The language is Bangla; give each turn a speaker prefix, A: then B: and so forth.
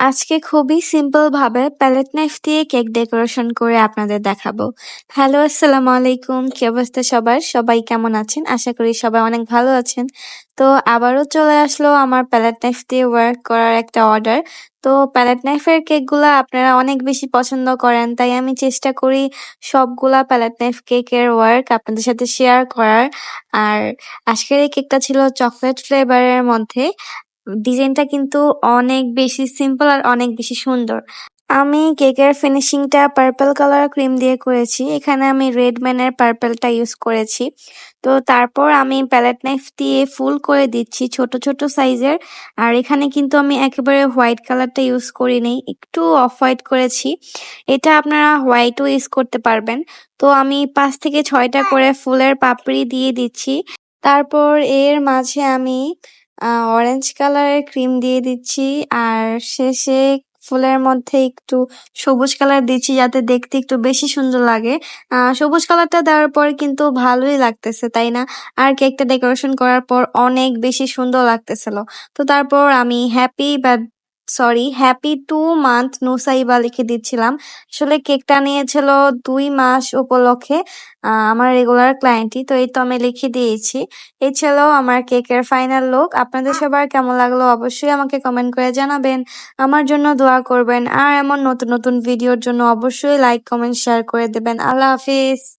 A: আজকে খুবই সিম্পল ভাবে প্যালেট নাইফ দিয়ে কেক ডেকোরেশন করে আপনাদের দেখাবো। হ্যালো আসসালামু আলাইকুম। কি অবস্থা সবার? সবাই কেমন আছেন? আশা করি সবাই অনেক ভালো আছেন। তো আবারও চলে আসলো আমার প্যালেট নাইফ দিয়ে ওয়ার্ক করার একটা অর্ডার তো প্যালেট নাইফের কেকগুলা আপনারা অনেক বেশি পছন্দ করেন, তাই আমি চেষ্টা করি সবগুলা প্যালেট নাইফ কেকের ওয়ার্ক আপনাদের সাথে শেয়ার করার। আর আজকের এই কেকটা ছিল চকলেট ফ্লেভারের মধ্যে। ডিজাইনটা কিন্তু অনেক বেশি সিম্পল আর অনেক বেশি সুন্দর। আমি কেকের ফিনিশিংটা পার্পল কালার ক্রিম দিয়ে করেছি। এখানে আমি রেড ম্যানের পার্পলটা ইউজ করেছি। তো তারপর আমি প্যালেট নাইফ দিয়ে ফুল করে দিচ্ছি ছোট ছোট সাইজের আর এখানে কিন্তু আমি একেবারে হোয়াইট কালারটা ইউজ করিনি, একটু অফ হোয়াইট করেছি। এটা আপনারা হোয়াইটও ইউজ করতে পারবেন। তো আমি পাঁচ থেকে ছয়টা করে ফুলের পাপড়ি দিয়ে দিচ্ছি। তারপর এর মাঝে আমি অরেঞ্জ কালারের ক্রিম দিয়ে দিচ্ছি। আর শেষে ফুলের মধ্যে একটু সবুজ কালার দিচ্ছি যাতে দেখতে একটু বেশি সুন্দর লাগে। আহ, সবুজ কালারটা দেওয়ার পর কিন্তু ভালোই লাগতেছে, তাই না? আর কেকটা ডেকোরেশন করার পর অনেক বেশি সুন্দর লাগতেছিল। তো তারপর আমি happy birth sorry happy two month Nusaiba লিখে দিচ্ছিলাম। আসলে কেকটা নিয়েছিল দুই মাস উপলক্ষে আমার রেগুলার ক্লায়েন্টই তো এই তো আমি লিখে দিয়েছি। এই ছিল আমার কেকের ফাইনাল লুক আপনাদের সবার কেমন লাগল অবশ্যই আমাকে কমেন্ট করে জানাবেন। আমার জন্য দোয়া করবেন। আর এমন নতুন নতুন ভিডিওর জন্য অবশ্যই লাইক কমেন্ট শেয়ার করে দেবেন। আল্লাহ হাফিজ।